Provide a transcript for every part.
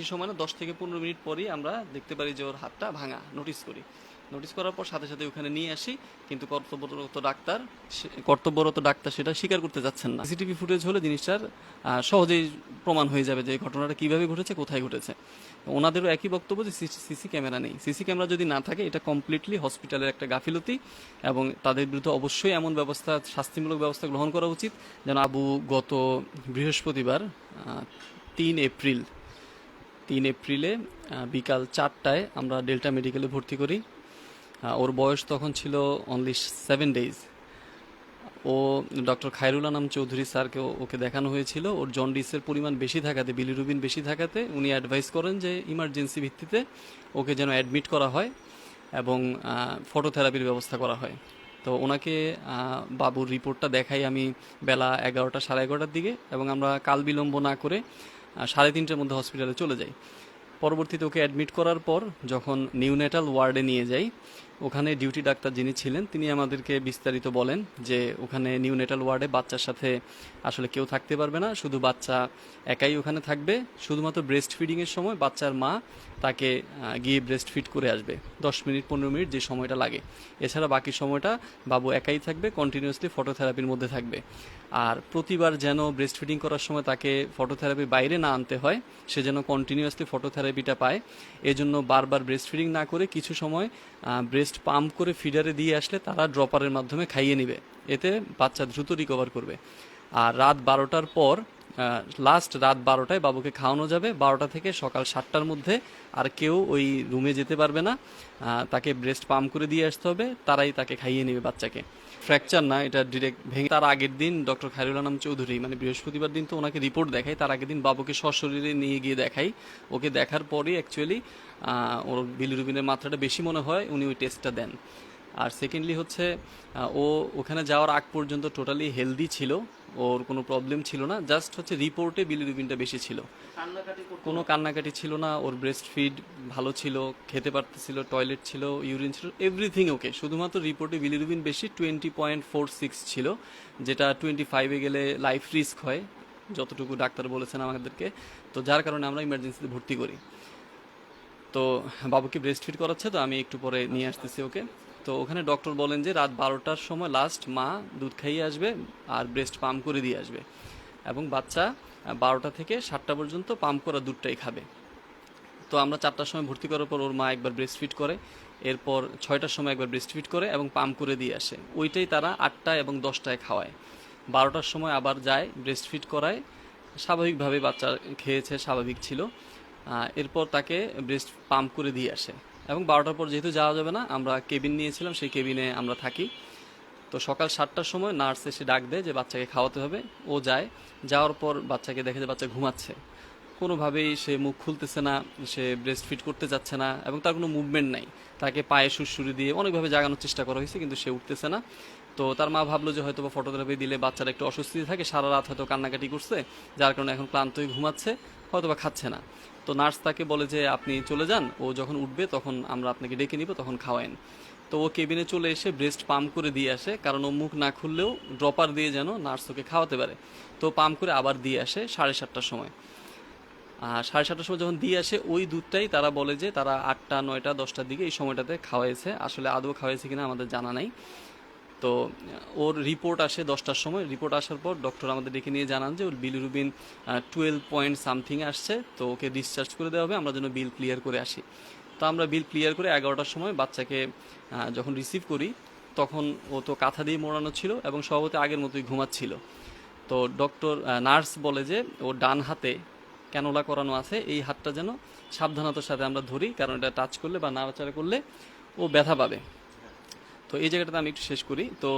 বেশি সময় না, দশ থেকে পনেরো মিনিট পরেই আমরা দেখতে পারি যে ওর হাতটা ভাঙা। নোটিস করি। নোটিস করার পর সাথে সাথে ওখানে নিয়ে আসি, কিন্তু কর্তব্যরত ডাক্তার কর্তব্যরত ডাক্তার সেটা স্বীকার করতে যাচ্ছেন না। সিসিটিভি ফুটেজ হলে জিনিসটার সহজেই প্রমাণ হয়ে যাবে যে ঘটনাটা কীভাবে ঘটেছে, কোথায় ঘটেছে। ওনাদেরও একই বক্তব্য যে সিসি ক্যামেরা নেই। সিসি ক্যামেরা যদি না থাকে, এটা কমপ্লিটলি হসপিটালের একটা গাফিলতি এবং তাদের বিরুদ্ধে অবশ্যই এমন ব্যবস্থা, শাস্তিমূলক ব্যবস্থা গ্রহণ করা উচিত। যেন আবু গত বৃহস্পতিবার তিন এপ্রিল তিন এপ্রিলে বিকাল চারটায় আমরা ডেল্টা মেডিকেলে ভর্তি করি। ওর বয়স তখন ছিল অনলি সেভেন ডেজ ও ডক্টর খায়রুল আনাম চৌধুরী স্যারকে ওকে দেখানো হয়েছিল। ওর জন্ডিসের পরিমাণ বেশি থাকাতে বিলিরুবিন বেশি থাকাতে উনি অ্যাডভাইস করেন যে ইমার্জেন্সি ভিত্তিতে ওকে যেন অ্যাডমিট করা হয় এবং ফটোথেরাপির ব্যবস্থা করা হয়। তো ওনাকে বাবুর রিপোর্টটা দেখাই আমি বেলা এগারোটা সাড়ে এগারোটার দিকে এবং আমরা কাল বিলম্ব না করে সাড়ে তিনটের মধ্যে হসপিটালে চলে যাই। পরবর্তীতে ওকে অ্যাডমিট করার পর যখন নিউনেটাল ওয়ার্ডে নিয়ে যাই, ওখানে ডিউটি ডাক্তার যিনি ছিলেন, তিনি আমাদেরকে বিস্তারিত বলেন যে ওখানে নিউনেটাল ওয়ার্ডে বাচ্চার সাথে আসলে কেউ থাকতে পারবে না, শুধু বাচ্চা একাই ওখানে থাকবে। শুধুমাত্র ব্রেস্ট ফিডিংয়ের সময় বাচ্চার মা তাকে গিয়ে ব্রেস্ট ফিট করে আসবে। দশ মিনিট, পনেরো মিনিট যে সময়টা লাগে। এছাড়া বাকি সময়টা বাবু একাই থাকবে কন্টিনিউয়াসলি ফটোথেরাপির মধ্যে থাকবে। আর প্রতিবার যেন ব্রেস্ট ফিডিং করার সময় তাকে ফটোথেরাপির বাইরে না আনতে হয়, সে যেন কন্টিনিউয়াসলি ফটোথেরাপিটা পায়। এজন্য বারবার ব্রেস্ট ফিডিং না করে কিছু সময় ব্রেস্ট পাম্প করে ফিডারে দিয়ে আসলে তারা ড্রপারের মাধ্যমে খাইয়ে নেবে। এতে বাচ্চা দ্রুত রিকভার করবে। আর রাত বারোটার পর লাস্ট রাত বারোটায় বাবুকে খাওয়ানো যাবে। বারোটা থেকে সকাল সাতটার মধ্যে আর কেউ ওই রুমে যেতে পারবে না। তাকে ব্রেস্ট পাম্প করে দিয়ে আসতে হবে। তারাই তাকে খাইয়ে নেবে বাচ্চাকে। ফ্র্যাকচার না, এটা ডিরেক্ট ভেঙে তার আগের দিন ডক্টর খায়রুল আনাম চৌধুরী মানে বৃহস্পতিবার দিন তো ওনাকে রিপোর্ট দেখাই তার আগের দিন বাবুকে সশরীরে নিয়ে গিয়ে দেখাই ওকে দেখার পরই অ্যাকচুয়ালি ওর বিলিরুবিনের মাত্রাটা বেশি মনে হয়, উনি ওই টেস্টটা দেন। আর সেকেন্ডলি হচ্ছে ও ওখানে যাওয়ার আগ পর্যন্ত টোটালি হেলদি ছিল ওর কোনো প্রবলেম ছিল না জাস্ট হচ্ছে রিপোর্টে বিলিরুবিনটা বেশি ছিল। কোনো কান্নাকাটি ছিল না ওর ব্রেস্ট ফিড ভালো ছিল খেতে পারতেছিল টয়লেট ছিল ইউরিন ছিল এভরিথিং ওকে শুধুমাত্র রিপোর্টে বিলিরুবিন বেশি টোয়েন্টি পয়েন্ট ফোর সিক্স ছিল যেটা টোয়েন্টি ফাইভে গেলে লাইফ রিস্ক হয় যতটুকু ডাক্তার বলেছেন আমাদেরকে তো যার কারণে আমরা ইমার্জেন্সিতে ভর্তি করি। তো বাবুকে ব্রেস্ট ফিড করাচ্ছে তো আমি একটু পরে নিয়ে আসতেছি ওকে। তো ওখানে ডক্টর বলেন যে রাত বারোটার সময় লাস্ট মা দুধ খাইয়ে আসবে আর ব্রেস্ট পাম্প করে দিয়ে আসবে। এবং বাচ্চা বারোটা থেকে সাতটা পর্যন্ত পাম্প করা দুধটাই খাবে। তো আমরা চারটার সময় ভর্তি করার পর ওর মা একবার ব্রেস্ট ফিট করে, এরপর ছয়টার সময় একবার ব্রেস্ট ফিট করে এবং পাম্প করে দিয়ে আসে। ওইটাই তারা আটটা এবং দশটায় খাওয়ায়। বারোটার সময় আবার যায় ব্রেস্ট ফিট করায়। স্বাভাবিকভাবে বাচ্চা খেয়েছে, স্বাভাবিক ছিল। এরপর তাকে ব্রেস্ট পাম্প করে দিয়ে আসে। এবং বারোটার পর যেহেতু যাওয়া যাবে না, আমরা কেবিন নিয়েছিলাম, সেই কেবিনে আমরা থাকি। তো সকাল সাতটার সময় নার্স এসে ডাক দেয় যে বাচ্চাকে খাওয়াতে হবে। ও যায়, যাওয়ার পর বাচ্চাকে দেখে যে বাচ্চা ঘুমাচ্ছে। কোনোভাবেই সে মুখ খুলতেছে না, সে ব্রেস্ট ফিট করতে যাচ্ছে না এবং তার কোনো মুভমেন্ট নাই। তাকে পায়ে সুরসুরি দিয়ে অনেকভাবে জাগানোর চেষ্টা করা হয়েছে, কিন্তু সে উঠতেছে না। তো তার মা ভাবলো যে হয়তো ফটোথেরাপি দিলে বাচ্চারা একটু অস্বস্তি থাকে, সারা রাত হয়তো কান্নাকাটি করছে, যার কারণে এখন ক্লান্তই ঘুমাচ্ছে হয়তো বা খাচ্ছে না। তো নার্স তাকে বলে যে, আপনি চলে যান, ও যখন উঠবে তখন আমরা আপনাকে ডেকে নিব, তখন খাওয়ায়েন তো ও কেবিনে চলে এসে ব্রেস্ট পাম্প করে দিয়ে আসে, কারণ ও মুখ না খুললেও ড্রপার দিয়ে যেন নার্স ওকে খাওয়াতে পারে। তো পাম্প করে আবার দিয়ে আসে সাড়ে সাতটার সময়। আর সাড়ে সাতটার সময় যখন দিয়ে আসে, ওই দুধটাই তারা বলে যে, তারা আটটা, নয়টা, দশটার দিকে এই সময়টাতে খাওয়াইছে। আসলে আদৌ খাওয়াইছে কিনা আমাদের জানা নাই। তো ওর রিপোর্ট আসে দশটার সময়। রিপোর্ট আসার পর ডক্টর আমাদের ডেকে নিয়ে জানান যে ওর বিলিরুবিন টুয়েলভ পয়েন্ট সামথিং আসছে। তো ওকে ডিসচার্জ করে দেওয়া হবে, আমরা যেন বিল ক্লিয়ার করে আসি। তো আমরা বিল ক্লিয়ার করে এগারোটার সময় বাচ্চাকে যখন রিসিভ করি, তখন ও তো কাঁথা দিয়ে মোড়ানো ছিল এবং স্বভাবত আগের মতোই ঘুমাচ্ছিল। তো ডক্টর নার্স বলে যে ও ডান হাতে ক্যানোলা করানো আছে, এই হাতটা যেন সাবধানতার সাথে আমরা ধরি, কারণ এটা টাচ করলে বা নাড়াচাড়া করলে ও ব্যথা পাবে। তো এই জায়গাটাতে আমি একটু শেষ করি। তো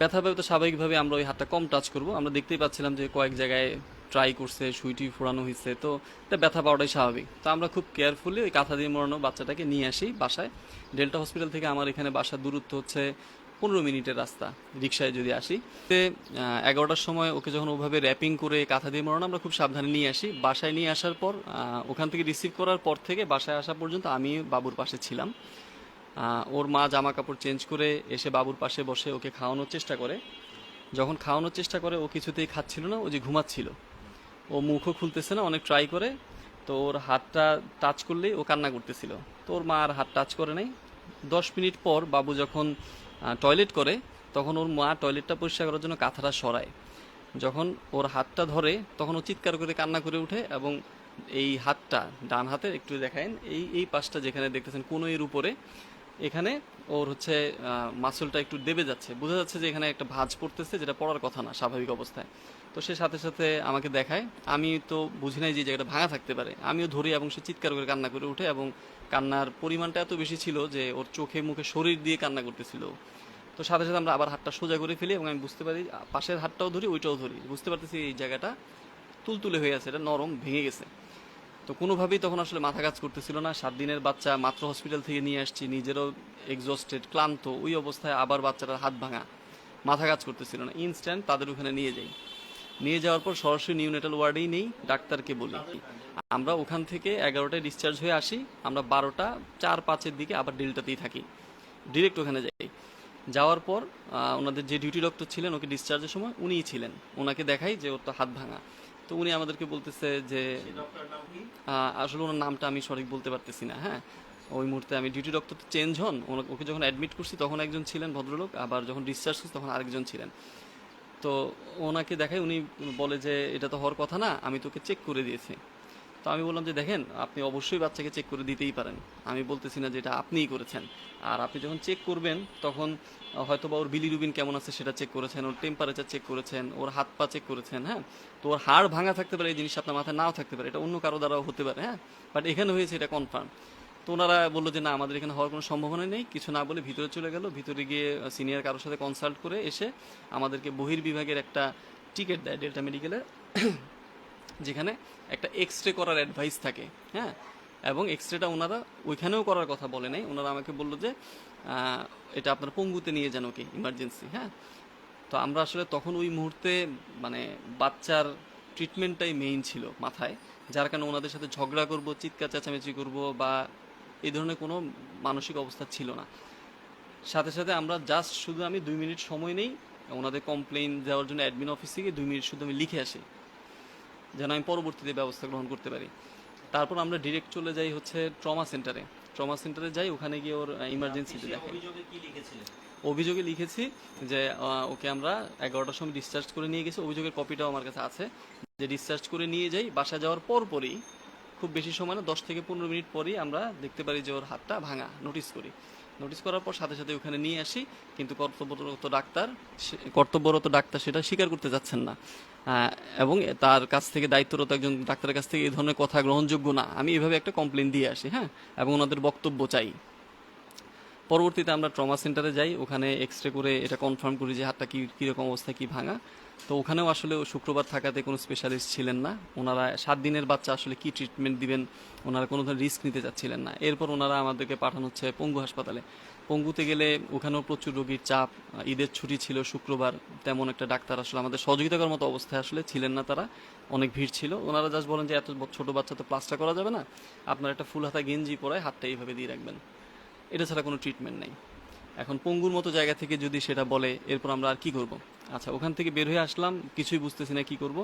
ব্যথা তো স্বাভাবিকভাবে আমরা ওই হাতটা কম টাচ করব। আমরা দেখতেই পাচ্ছিলাম যে কয়েক জায়গায় ট্রাই করছে, সুইটি ফোড়ানো হয়েছে তো, এটা ব্যথা পাওয়াটাই স্বাভাবিক। তো আমরা খুব কেয়ারফুলি ওই কাঁথা দিয়ে মোড়ানো বাচ্চাটাকে নিয়ে আসি বাসায়। ডেল্টা হসপিটাল থেকে আমার এখানে বাসার দূরত্ব হচ্ছে পনেরো মিনিটের রাস্তা রিক্সায় যদি আসি। তে এগারোটার সময় ওকে যখন ওভাবে র্যাপিং করে কাঁথা দিয়ে মরানো আমরা খুব সাবধানে নিয়ে আসি। বাসায় নিয়ে আসার পর ওখান থেকে রিসিভ করার পর থেকে বাসায় আসা পর্যন্ত আমি বাবুর পাশে ছিলাম। ওর মা জামা কাপড় চেঞ্জ করে এসে বাবুর পাশে বসে ওকে খাওয়ানোর চেষ্টা করে। যখন খাওয়ানোর চেষ্টা করে, ও কিছুতেই খাচ্ছিল না, ও যে ঘুমাচ্ছিল। ও মুখও খুলতেছে না, অনেক ট্রাই করে। তো ওর হাতটা টাচ করলেই ও কান্না করতেছিল। তো ওর মা আর হাত টাচ করে নাই। দশ মিনিট পর বাবু যখন টয়লেট করে, তখন ওর মা টয়লেটটা পরিষ্কার করার জন্য কাঁথাটা সরায়। যখন ওর হাতটা ধরে, তখন ও চিৎকার করে কান্না করে ওঠে এবং এই হাতটা ডান হাতে একটু দেখায়েন, এই এই পাশটা যেখানে দেখতেছেন কোনো এর উপরে এখানে ওর হচ্ছে মাসুলটা একটু দেবে যাচ্ছে। বোঝা যাচ্ছে যে এখানে একটা ভাঁজ পড়তেছে, যেটা পড়ার কথা না, স্বাভাবিক অবস্থায়। তো সে সাথে সাথে আমাকে দেখায়। আমি তো বুঝি নাই যে জায়গাটা ভাঙা থাকতে পারে। আমিও ধরি এবং সে চিৎকার করে কান্না করে উঠে এবং কান্নার পরিমাণটা এত বেশি ছিল যে ওর চোখে মুখে শরীর দিয়ে কান্না করতেছিল। তো সাথে সাথে আমরা আবার হাতটা সোজা করে ফেলি এবং আমি বুঝতে পারি, পাশের হাতটাও ধরি, ওইটাও ধরি। বুঝতে পারতেছি এই জায়গাটা তুলতুলে হয়ে আছে, এটা নরম ভেঙে গেছে। তো কোনোভাবেই তখন আসলে মাথা কাজ করতেছিল না। সাত দিনের বাচ্চা মাত্র হসপিটাল থেকে নিয়ে আসছি, নিজেরও এক্সস্টেড ক্লান্ত, ওই অবস্থায় আবার বাচ্চাটার হাত ভাঙা। মাথা কাজ করতেছিল না। ইনস্ট্যান্ট তাদের ওখানে নিয়ে যাই। নিয়ে যাওয়ার পর সরাসরি নিউনেটাল ওয়ার্ডেই নেই, ডাক্তারকে বলি। আমরা ওখান থেকে এগারোটায় ডিসচার্জ হয়ে আসি, আমরা বারোটা, চার, পাঁচের দিকে আবার ডেল্টাতেই থাকি। ডিরেক্ট ওখানে যাই। যাওয়ার পর ওনাদের যে ডিউটি ডক্টর ছিলেন, ওকে ডিসচার্জের সময় উনিই ছিলেন। ওনাকে দেখাই যে ওর তো হাত ভাঙা। তো উনি আমাদেরকে বলতেছে যে আসলে ওনার নামটা আমি সঠিক বলতে পারতেছি না হ্যাঁ? ওই মুহূর্তে আমি ডিউটি ডক্টর তো চেঞ্জ হন ওকে যখন অ্যাডমিট করছি তখন একজন ছিলেন ভদ্রলোক, আবার যখন ডিসচার্জ করছি তখন আরেকজন ছিলেন। তো ওনাকে দেখাই উনি বলে যে, এটা তো হওয়ার কথা না, আমি তোকে চেক করে দিয়েছি। তো আমি বললাম যে দেখেন, আপনি অবশ্যই বাচ্চাকে চেক করে দিতেই পারেন। আমি বলতেছি না যে এটা আপনিই করেছেন। আর আপনি যখন চেক করবেন, তখন হয়তো বা ওর বিলিরুবিন কেমন আছে সেটা চেক করেছেন, ওর টেম্পারেচার চেক করেছেন, ওর হাত পা চেক করেছেন হ্যাঁ? তো ওর হাড় ভাঙা থাকতে পারে, এই জিনিসটা আপনার মাথায় নাও থাকতে পারে। এটা অন্য কারও দ্বারাও হতে পারে হ্যাঁ? বাট এখানে হয়েছে, এটা কনফার্ম তো ওনারা বলল যে না, আমাদের এখানে হওয়ার কোনো সম্ভাবনা নেই। কিছু না বলে ভিতরে চলে গেল। ভিতরে গিয়ে সিনিয়র কারোর সাথে কনসাল্ট করে এসে আমাদেরকে বহির্বিভাগের একটা টিকিট দেয় ডেল্টা মেডিকেলে যেখানে একটা এক্স রে করার অ্যাডভাইস থাকে হ্যাঁ? এবং এক্স রেটা ওনারা ওইখানেও করার কথা বলে নাই। ওনারা আমাকে বলল যে এটা আপনার পঙ্গুতে নিয়ে যান ওকে ইমার্জেন্সি হ্যাঁ? তো আমরা আসলে তখন ওই মুহূর্তে মানে বাচ্চার ট্রিটমেন্টটাই মেইন ছিল মাথায়, যার কারণে ওনাদের সাথে ঝগড়া করব, চিৎকার চেঁচামেচি করব বা এই ধরনের কোনো মানসিক অবস্থা ছিল না। সাথে সাথে আমরা জাস্ট শুধু আমি দুই মিনিট সময় নেই, ওনাদের কমপ্লেইন দেওয়ার জন্য অ্যাডমিন অফিস থেকে দুই মিনিট শুধু আমি লিখে আসি। যেন আমি পরবর্তীতে ব্যবস্থা গ্রহণ করতে পারি। তারপর আমরা ডিরেক্ট চলে যাই হচ্ছে ট্রমা সেন্টারে ট্রমা সেন্টারে যাই ওখানে গিয়ে ওর ইমার্জেন্সিতে দেখাই অভিযোগে লিখেছি যে ওকে আমরা এগারোটার সময় ডিসচার্জ করে নিয়ে গেছি। অভিযোগের কপিটাও আমার কাছে আছে যে ডিসচার্জ করে নিয়ে যাই। বাসা যাওয়ার পর পরই খুব বেশি সময় না দশ থেকে পনেরো মিনিট পরই আমরা দেখতে পারি যে ওর হাতটা ভাঙা। নোটিস করি। নোটিস করার পর সাথে সাথে ওখানে নিয়ে আসি কিন্তু কর্তব্যরত ডাক্তার কর্তব্যরত ডাক্তার সেটা স্বীকার করতে যাচ্ছেন না। এবং তার কাছ থেকে দায়িত্বরত একজন ডাক্তারের কাছ থেকে এই ধরনের কথা গ্রহণযোগ্য না। আমি এভাবে একটা কমপ্লেন দিয়ে আসি হ্যাঁ এবং ওনাদের বক্তব্য চাই। পরবর্তীতে আমরা ট্রমা সেন্টারে যাই, ওখানে এক্স রে করে এটা কনফার্ম করি যে হাতটা কী, কীরকম অবস্থায় কী ভাঙা। তো ওখানেও আসলে শুক্রবার থাকাতে কোনো স্পেশালিস্ট ছিলেন না। ওনারা সাত দিনের বাচ্চা আসলে কি ট্রিটমেন্ট দিবেন, ওনারা কোনো ধরনের রিস্ক নিতে চাচ্ছিলেন না। এরপর ওনারা আমাদেরকে পাঠানো হচ্ছে পঙ্গু হাসপাতালে। পঙ্গুতে গেলে ওখানেও প্রচুর রোগীর চাপ, ঈদের ছুটি ছিল শুক্রবার, তেমন একটা ডাক্তার আসলে আমাদের সহযোগিতা করার মতো অবস্থায় আসলে ছিলেন না তারা, অনেক ভিড় ছিল। ওনারা জাস্ট বলেন যে এত ছোট বাচ্চা তো প্লাস্টার করা যাবে না, আপনার একটা ফুল হাতা গেঞ্জি পরায় হাতটা এইভাবে দিয়ে রাখবেন। এটা ছাড়া কোনো ট্রিটমেন্ট নেই। এখন পঙ্গুর মতো জায়গা থেকে যদি সেটা বলে, এরপর আমরা আর কি করব? আচ্ছা ওখান থেকে বের হয়ে আসলাম, কিছুই বুঝতেছি না কি করব,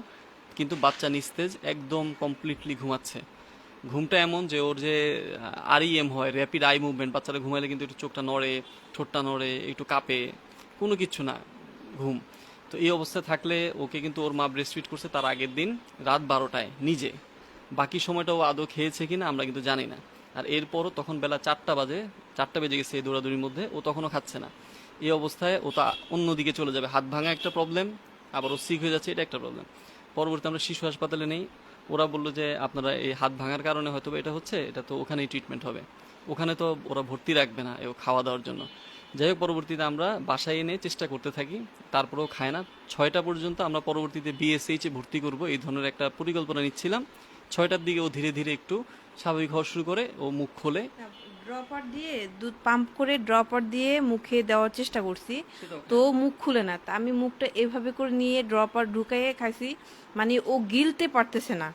কিন্তু বাচ্চা নিস্তেজ, একদম কমপ্লিটলি ঘুমাচ্ছে। ঘুমটা এমন যে ওর যে আরইএম হয় র্যাপিড আই মুভমেন্ট বাচ্চারা ঘুমাইলে কিন্তু একটু চোখটা নড়ে, ঠোঁটটা নড়ে, একটু কাঁপে, কোনো কিছু না, ঘুম। তো এই অবস্থায় থাকলে ওকে কিন্তু ওর মা ব্রেস্টফিট করছে তার আগের দিন রাত বারোটায়, নিজে। বাকি সময়টা ও আদৌ খেয়েছে কিনা আমরা কিন্তু জানি না। আর এরপরও তখন বেলা চারটা বাজে, চারটা বেজে গেছে এই দৌড়াদৌড়ির মধ্যে, ও তখনও খাচ্ছে না। এই অবস্থায় ও তা অন্যদিকে চলে যাবে। হাত ভাঙা একটা প্রবলেম আবার ও সিক হয়ে যাচ্ছে, এটা একটা প্রবলেম পরবর্তী আমরা শিশু হাসপাতালে নেই। ওরা বলল যে আপনারা এই হাত ভাঙার কারণে হয়তো এটা হচ্ছে, এটা তো ওখানেই ট্রিটমেন্ট হবে। ওখানে তো ওরা ভর্তি রাখবে না খাওয়া দাওয়ার জন্য। যাই হোক, পরবর্তীতে আমরা বাসায় এনে চেষ্টা করতে থাকি। তারপরেও খায় না। ছয়টা পর্যন্ত আমরা পরবর্তীতে বিএসএইচে ভর্তি করব। এই ধরনের একটা পরিকল্পনা নিচ্ছিলাম। ছয়টার দিকে ও ধীরে ধীরে একটু স্বাভাবিক হওয়া শুরু করে। ও মুখ খোলে। ড্রপার দিয়ে দুধ পাম্প করে ড্রপার দিয়ে মুখে দেওয়ার চেষ্টা করছি। তো মুখ খুলে না তা আমি মুখটা এভাবে করে নিয়ে ড্রপার ঢুকাইয়ে খাইছি। মানে ও গিলতে পারতেছে না।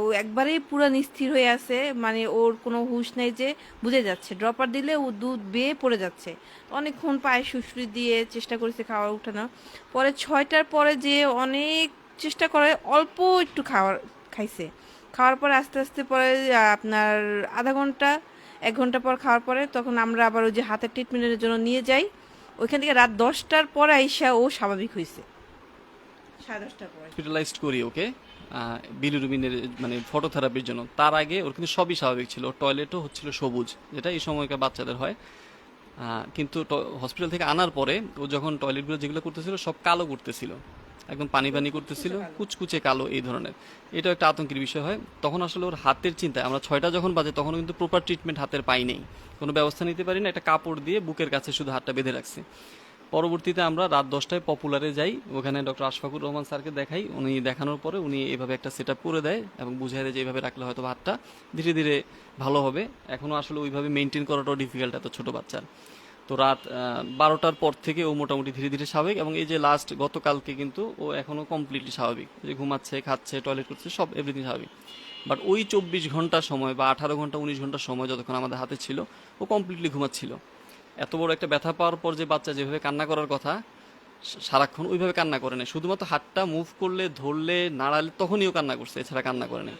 ও একবারেই পুরো নিস্থির হয়ে আছে। মানে ওর কোনো হুঁশ নেই যে বুঝে যাচ্ছে। ড্রপার দিলে ও দুধ বেয়ে পড়ে যাচ্ছে। অনেকক্ষণ পায়ে শুশুরি দিয়ে চেষ্টা করেছে খাওয়া উঠানো। পরে ছয়টার পরে যে অনেক চেষ্টা করে অল্প একটু খাওয়ার খাইছে। খাওয়ার পরে আস্তে আস্তে পরে আপনার আধা ঘণ্টা এক ঘণ্টা পর খাওয়ার পরে তখন আমরা আবার ওই যে হাতের ট্রিটমেন্টের জন্য নিয়ে যাই। ওইখান থেকে রাত দশটার পরে আইসা ও স্বাভাবিক হয়েছে সাড়ে দশটার পরে হসপিটালাইজড করি ওকে বিলিরুবিনের মানে ফটোথেরাপির জন্য। তার আগে ওর কিন্তু সবই স্বাভাবিক ছিল। টয়লেটও হচ্ছিল সবুজ, যেটা এই সময়কার বাচ্চাদের হয়। কিন্তু হসপিটাল থেকে আনার পরে ও যখন টয়লেটগুলো যেগুলো করতেছিল সব কালো করতেছিল। একদম পানি পানি করতেছিল, কুচকুচে কালো এই ধরনের। এটা একটা আতঙ্কের বিষয় হয়। তখন আসলে ওর হাতের চিন্তায়, আমরা ছয়টা যখন বাজে তখন কিন্তু প্রপার ট্রিটমেন্ট হাতের পাই নেই। কোনো ব্যবস্থা নিতে পারি না, একটা কাপড় দিয়ে বুকের কাছে শুধু হাতটা বেঁধে রাখছি। পরবর্তীতে আমরা রাত দশটায় পপুলারে যাই, ওখানে ডক্টর আশফাকুর রহমান স্যারকে দেখাই। উনি দেখানোর পরে উনি এভাবে একটা সেট করে দেয় এবং বুঝাই দেয় যে এইভাবে রাখলে হয়তো হাতটা ধীরে ধীরে ভালো হবে। এখনও আসলে ওইভাবে মেনটেন করাটাও ডিফিকাল্ট এত ছোট বাচ্চার। তো রাত বারোটার পর থেকে ও মোটামুটি ধীরে ধীরে স্বাভাবিক এবং এই যে লাস্ট গতকালকে কিন্তু ও এখনও কমপ্লিটলি স্বাভাবিক। যে ঘুমাচ্ছে, খাচ্ছে টয়লেট করছে, সব এভরিথিং স্বাভাবিক। বাট ওই চব্বিশ ঘণ্টা সময় বা আঠারো ঘণ্টা, উনিশ ঘণ্টা সময় যতক্ষণ আমাদের হাতে ছিল, ও কমপ্লিটলি ঘুমাচ্ছিল। এত বড় একটা ব্যথা পাওয়ার পর যে বাচ্চা যেভাবে কান্না করার কথা সারাক্ষণ ওইভাবে কান্না করে না শুধুমাত্র হাতটা মুভ করলে, ধরলে, নাড়ালে, তখনই ও কান্না করছে, এছাড়া কান্না করে না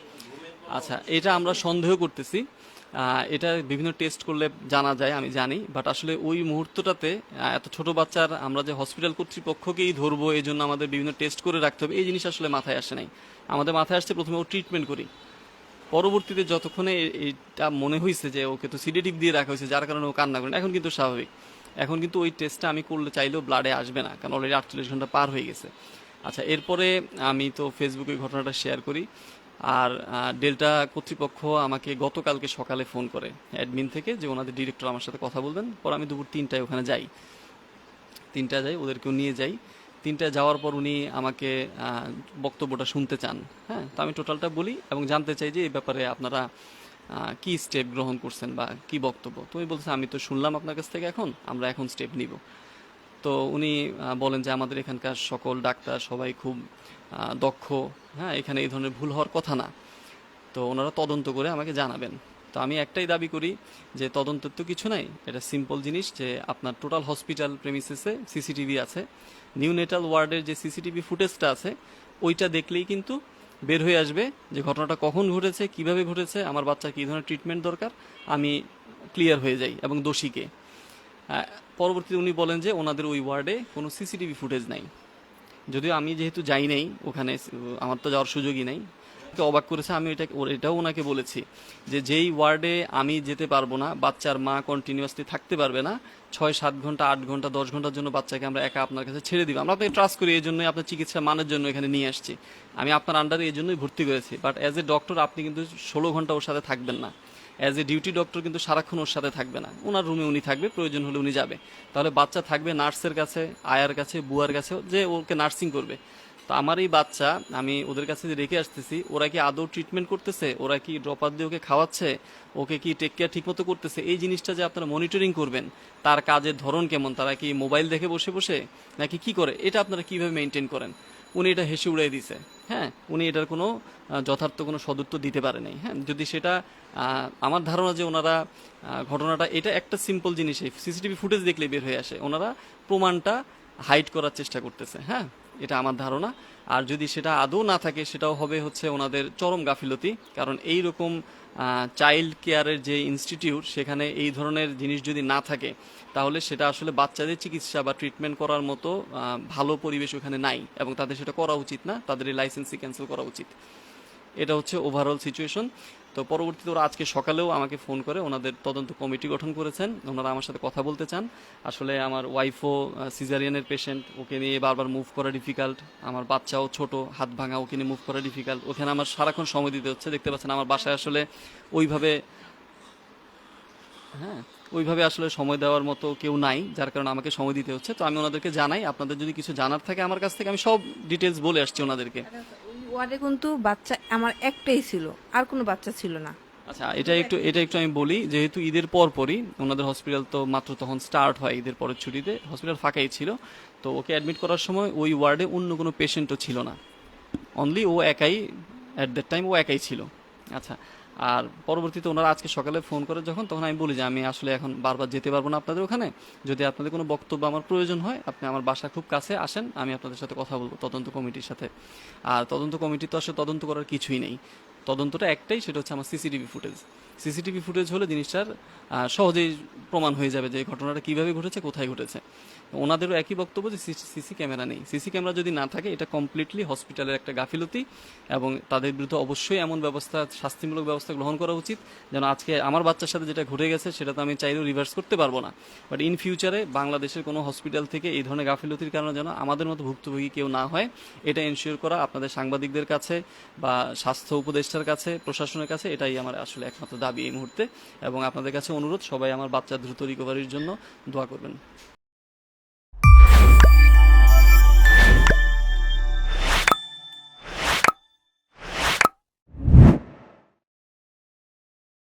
আচ্ছা এটা আমরা সন্দেহ করতেছি। এটা বিভিন্ন টেস্ট করলে জানা যায় আমি জানি। বাট আসলে ওই মুহূর্তটাতে এত ছোট বাচ্চার আমরা যে হসপিটাল কর্তৃপক্ষকেই ধরবো এই জন্য আমাদের বিভিন্ন টেস্ট করে রাখতে হবে। এই জিনিস আসলে মাথায় আসে নাই। আমাদের মাথায় আসছে প্রথমে ও ট্রিটমেন্ট করি। পরবর্তীতে যতক্ষণে এটা মনে হয়েছে যে ওকে তো সিডেটিভ দিয়ে রাখা হয়েছে যার কারণে ও কান্না করে না, এখন কিন্তু স্বাভাবিক। এখন কিন্তু ওই টেস্টটা আমি করলে চাইলেও ব্লাডে আসবে না কারণ অলরেডি আটচল্লিশ ঘণ্টা পার হয়ে গেছে। আচ্ছা এরপরে আমি তো ফেসবুকে ঘটনাটা শেয়ার করি। আর ডেল্টা কর্তৃপক্ষ আমাকে গতকালকে সকালে ফোন করে অ্যাডমিন থেকে যে ওনাদের ডিরেক্টর আমার সাথে কথা বলবেন। পর আমি দুপুর তিনটায় ওখানে যাই। তিনটা যাই, ওদেরকেও নিয়ে যাই। তিনটায় যাওয়ার পর উনি আমাকে বক্তব্যটা শুনতে চান। হ্যাঁ তো আমি টোটালটা বলি এবং জানতে চাই যে এই ব্যাপারে আপনারা কি স্টেপ গ্রহণ করছেন বা কি বক্তব্য। তো উনি বলছে, আমি তো শুনলাম আপনার কাছ থেকে এখন, আমরা এখন স্টেপ নিব। তো উনি বলেন যে আমাদের এখানকার সকল ডাক্তার সবাই খুব দক্ষ হ্যাঁ এখানে এই ধরনের ভুল হওয়ার কথা না। তো ওনারা তদন্ত করে আমাকে জানাবেন। তো আমি একটাই দাবি করি যে তদন্তের তো কিছু নাই। এটা সিম্পল জিনিস যে আপনার টোটাল হসপিটাল প্রেমিসেসে সিসিটিভি আছে। নিউ নেটাল ওয়ার্ডের যে সিসিটিভি ফুটেজটা আছে, ওইটা দেখলেই কিন্তু বের হয়ে আসবে যে ঘটনাটা কখন ঘটেছে, কীভাবে ঘটেছে, আমার বাচ্চা কী ধরনের ট্রিটমেন্ট দরকার, আমি ক্লিয়ার হয়ে যাই এবং দোষীকে পরবর্তীতে উনি বলেন যে ওনাদের ওই ওয়ার্ডে কোনো সিসিটিভি ফুটেজ নাই। যদিও আমি যেহেতু যাই নাই ওখানে, আমার তো যাওয়ার সুযোগই নাই। অবাক করেছে, আমি এটা এটাও ওনাকে বলেছি যে যেই ওয়ার্ডে আমি যেতে পারব না, বাচ্চার মা কন্টিনিউয়াসলি থাকতে পারবে না, ছয়, সাত ঘণ্টা, আট ঘণ্টা, দশ ঘণ্টার জন্য বাচ্চাকে আমরা একা আপনার কাছে ছেড়ে দিব। আমরা আপনাকে ট্রাস্ট করি এই জন্যই আপনার চিকিৎসা মানের জন্য এখানে নিয়ে আসছি। আমি আপনার আন্ডারে এই জন্যই ভর্তি করেছি বাট অ্যাজ এ ডক্টর আপনি কিন্তু ষোলো ঘণ্টা ওর সাথে থাকবেন না। অ্যাজ এ ডিউটি ডক্টর কিন্তু সারাক্ষণ ওর সাথে থাকবে না। ওনার রুমে উনি থাকবে, প্রয়োজন হলে উনি যাবে। তাহলে বাচ্চা থাকবে নার্সের কাছে, আয়ার কাছে, বুয়ার কাছে, যে ওকে নার্সিং করবে। তো আমার এই বাচ্চা, আমি ওদের কাছে রেখে আসতেছি, ওরা কি আদৌ ট্রিটমেন্ট করতেছে? ওরা কি ড্রপার দিয়ে ওকে খাওয়াচ্ছে? ওকে কি টেক কেয়ার ঠিকমতো করতেছে? এই জিনিসটা যে আপনারা মনিটরিং করবেন, তার কাজের ধরন কেমন? তারা কি মোবাইল দেখে বসে বসে? নাকি কি করে? এটা আপনারা কীভাবে মেনটেন করেন? উনি এটা হেসে উড়িয়ে দিছে হ্যাঁ উনি এটার কোনো যথার্থ কোনো সদুত্তর দিতে পারে নাই। হ্যাঁ যদি সেটা আমার ধারণা যে ওনারা ঘটনাটা, এটা একটা সিম্পল জিনিস সিসিটিভি ফুটেজ দেখলে বের হয়ে আসে। ওনারা প্রমাণটা হাইড করার চেষ্টা করতেছে। হ্যাঁ এটা আমার ধারণা। আর যদি সেটা আদৌ না থাকে, সেটাও হবে হচ্ছে ওনাদের চরম গাফিলতি। কারণ এই রকম চাইল্ড কেয়ারের যে ইনস্টিটিউট সেখানে এই ধরনের জিনিস যদি না থাকে, তাহলে সেটা আসলে বাচ্চাদের চিকিৎসা বা ট্রিটমেন্ট করার মতো ভালো পরিবেশ ওখানে নাই। এবং তাদের সেটা করা উচিত না, তাদের এই লাইসেন্সই ক্যান্সেল করা উচিত। এটা হচ্ছে ওভারঅল সিচুয়েশন তো পরবর্তীতে ওরা আজকে সকালেও আমাকে ফোন করে, ওনাদের তদন্ত কমিটি গঠন করেছেন। ওনারা আমার সাথে কথা বলতে চান। আসলে আমার ওয়াইফও সিজারিয়ানের পেশেন্ট ওকে নিয়ে বারবার মুভ করা ডিফিকাল্ট আমার বাচ্চাও ছোট, হাত ভাঙা, ওকে নিয়ে মুভ করা ডিফিকাল্ট ওখানে আমার সারাক্ষণ সময় দিতে হচ্ছে। দেখতে পাচ্ছেন, আমার বাসায় আসলে ওইভাবে হ্যাঁ ওইভাবে আসলে সময় দেওয়ার মতো কেউ নাই, যার কারণে আমাকে সময় দিতে হচ্ছে। তো আমি ওনাদেরকে জানাই। আপনাদের যদি কিছু জানার থাকে আমার কাছ থেকে, আমি সব ডিটেলস বলে আসছি ওনাদেরকে। ওই ওয়ার্ডে কিন্তু বাচ্চা আমার একটাই ছিল, আর কোনো বাচ্চা ছিল না। আচ্ছা এটা একটু এটা একটু আমি বলি, যেহেতু ঈদের পর পরই ওনাদের হসপিটাল তো মাত্র তখন স্টার্ট হয় ঈদের পরের ছুটিতে, হসপিটাল ফাঁকাই ছিল। তো ওকে অ্যাডমিট করার সময় ওই ওয়ার্ডে অন্য কোনো পেশেন্টও ছিল না। অনলি ও একাই অ্যাট দ্যাট টাইম ও একাই ছিল। আচ্ছা আর পরবর্তীতে ওনারা আজকে সকালে ফোন করে যখন, তখন আমি বলি যে, আমি আসলে এখন বারবার যেতে পারব না আপনাদের ওখানে। যদি আপনাদের কোনো বক্তব্য আমার প্রয়োজন হয়, আপনি আমার বাসা খুব কাছে আসেন, আমি আপনাদের সাথে কথা বলব তদন্ত কমিটির সাথে। আর তদন্ত কমিটি তো আসলে তদন্ত করার কিছুই নেই। তদন্তটা একটাই, সেটা হচ্ছে আমার সিসিটিভি ফুটেজ। সিসিটিভি ফুটেজ হলে জিনিসটার সহজেই প্রমাণ হয়ে যাবে যে ঘটনাটা কীভাবে ঘটেছে, কোথায় ঘটেছে। ওনাদেরও একই বক্তব্য যে সিসি ক্যামেরা নেই। সিসি ক্যামেরা যদি না থাকে, এটা কমপ্লিটলি হসপিটালের একটা গাফিলতি এবং তাদের বিরুদ্ধে অবশ্যই এমন ব্যবস্থা, শাস্তিমূলক ব্যবস্থা গ্রহণ করা উচিত। যেন আজকে আমার বাচ্চার সাথে যেটা ঘটে গেছে, সেটা তো আমি চাইলেও রিভার্স করতে পারব না। বাট ইন ফিউচারে বাংলাদেশের কোনো হসপিটাল থেকে এই ধরনের গাফিলতির কারণে যেন আমাদের মতো ভুক্তভোগী কেউ না হয়, এটা এনশিওর করা আপনাদের সাংবাদিকদের কাছে বা স্বাস্থ্য উপদেষ্টার কাছে, প্রশাসনের কাছে এটাই আমার আসলে একমাত্র দাবি এই মুহূর্তে। এবং আপনাদের কাছে অনুরোধ, সবাই আমার বাচ্চা দ্রুত রিকভারির জন্য দোয়া করবেন।